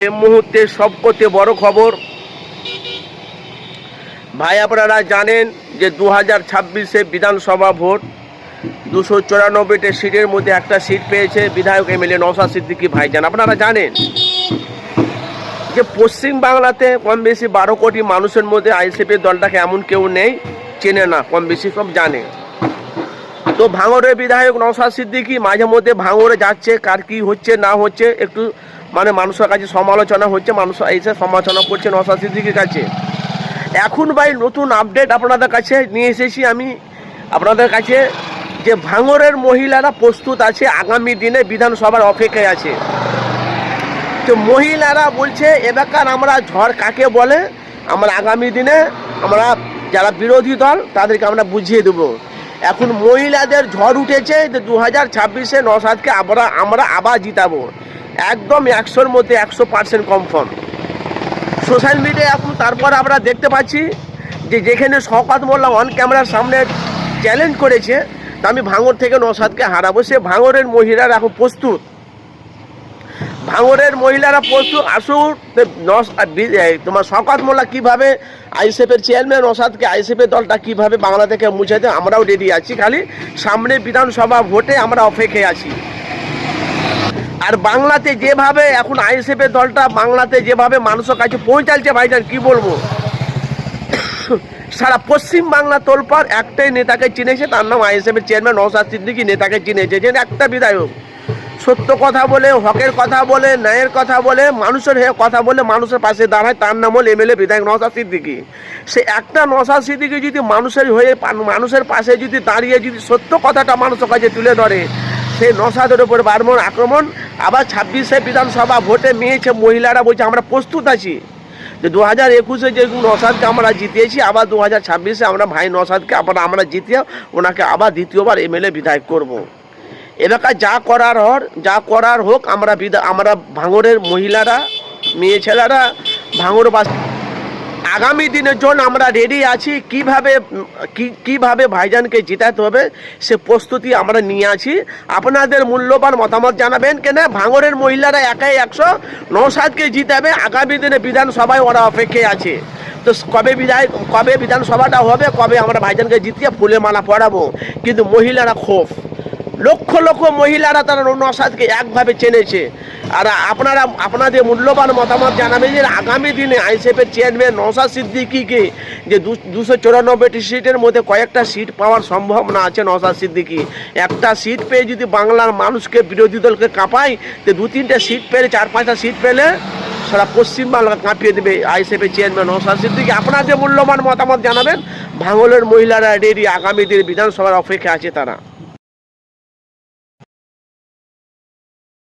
এই মুহূর্তে সবকতে বড় খবর। ভাই, আপনারা জানেন যে দু হাজার ছাব্বিশে বিধানসভা ভোট, দুশো চুরানব্বইটি সিটের মধ্যে একটা সিট পেয়েছে বিধায়ক এমএলএ নওশাদ সিদ্দিকী ভাইজান। আপনারা জানেন যে পশ্চিম বাংলাতে কম বেশি বারো কোটি মানুষের মধ্যে আইসিপির দলটাকে এমন কেউ নেই, চেনে না কম বেশি সব জানে। তো ভাঙড়ের বিধায়ক নওশাদ সিদ্দিকী মাঝে মধ্যে ভাঙড়ে যাচ্ছে, কার কি হচ্ছে, না হচ্ছে, একটু মানে মানুষের কাছে সমালোচনা হচ্ছে, মানুষ এসে সমালোচনা করছে নওশাদ সিদ্দিকীর কাছে। এখন ভাই নতুন আপডেট আপনাদের কাছে নিয়ে এসেছি আমি। আপনাদের কাছে যে ভাঙরের মহিলারা প্রস্তুত আছে, আগামী দিনে বিধানসভার অপেক্ষায় আছে। তো মহিলারা বলছে এবারকার আমরা ঝড় কাকে বলে? আমরা আগামী দিনে আমরা যারা বিরোধী দল, তাদেরকে আমরা বুঝিয়ে দেবো। এখন মহিলাদের ঝড় উঠেছে যে দু হাজার ছাব্বিশে নসাদকে আমরা আমরা আবার জিতাবো। একদম একশোর মধ্যে একশো পার্সেন্ট কনফার্ম সোশ্যাল মিডিয়া এখন তারপর আমরা দেখতে পাচ্ছি যে যেখানে শওকাত মোল্লা অন ক্যামেরার সামনে চ্যালেঞ্জ করেছে আমি ভাঙর থেকে নসাদকে হারাবো। সে ভাঙরের মহিলারা এখন প্রস্তুত। ভাঙরের মহিলারা পশু আসুন তোমার শওকাত মোল্লা কীভাবে আইসিএফের চেয়ারম্যান নসাদকে আইসিএফের দলটা কীভাবে বাংলা থেকে মুছে দেয়, আমরাও রেডি আছি। খালি সামনে বিধানসভা ভোটে আমরা অপেক্ষায় আছি। আর বাংলাতে যেভাবে এখন আইএসএফের দলটা বাংলাতে যেভাবে মানুষের কাছে পৌঁছাচ্ছে, ভাইজান, কি বলব? সারা পশ্চিম বাংলা তোলপার একটাই নেতাকে চিনেছে, তার নাম আইএসএফের চেয়ারম্যান নৌসাদ সিদ্দিকি, নেতাকে চিনেছে, যে একটা বিধায়ক। সত্য কথা বলে, হকের কথা বলে, ন্যায়ের কথা বলে, মানুষের হয়ে কথা বলে মানুষের পাশে দাঁড়ায়, তার নাম হল এমএলএ বিধায়ক নওসাদ সিদ্দিকি সে একটা নওসাদ সিদ্দিকি যদি মানুষের হয়ে, মানুষের পাশে যদি দাঁড়িয়ে যদি সত্য কথাটা মানুষের কাছে তুলে ধরে সেই নসাদের উপর বারমন আক্রমণ, আবার ছাব্বিশে বিধানসভা ভোটে মেয়েছে, মহিলারা বলছে, আমরা প্রস্তুত আছি যে দু হাজার একুশে যে নসাদকে আমরা জিতিয়েছি, আবার দু হাজার ছাব্বিশে আমরা ভাই নসাদকে আবার আমরা জিতিয়ে, ওনাকে আবার দ্বিতীয়বার এমএলএ বিধায়ক করব। এলাকা যা করার হর যা করার হোক, আমরা বিদা আমরা ভাঙরের মহিলারা, মেয়ে ছেলেরা ভাঙরবাসী আগামী দিনের জন্য আমরা রেডি আছি, কীভাবে কীভাবে ভাইজানকে জিতাতে হবে, সে প্রস্তুতি আমরা নিয়ে আছি। আপনাদের মূল্যবান মতামত জানাবেন, কেন ভাঙরের মহিলারা একাই একশো নৌসাদকে জিতাবে? আগামী দিনে বিধানসভায় ওরা অপেক্ষায় আছে। তো কবে বিধায় কবে বিধানসভাটা হবে, কবে আমরা ভাইজানকে জিতিয়ে ফুলে মালা পড়াবো কিন্তু মহিলারা ক্ষোভ। লক্ষ লক্ষ মহিলারা তারা নসাদকে একভাবে চেনেছে। আর আপনারা, আপনাদের মূল্যবান মতামত জানাবেন যে আগামী দিনে আইসিএফের চেয়ারম্যান নসাদ সিদ্দিকিকে যে দুশো চুরানব্বইটি সিটের মধ্যে কয়েকটা সিট পাওয়ার সম্ভাবনা আছে নসাদ সিদ্দিকি। একটা সিট পেয়ে যদি বাংলার মানুষকে বিরোধী দলকে কাঁপায়, তো দু তিনটে সিট পেলে, চার পাঁচটা সিট পেলে সারা পশ্চিমবাংলা কাঁপিয়ে দেবে আইসিএফের চেয়ারম্যান নসাদ সিদ্দিকি। আপনাদের মূল্যবান মতামত জানাবেন। ভাঙলের মহিলারা রেডি আগামী দিনে বিধানসভার অপেক্ষা আছে তারা।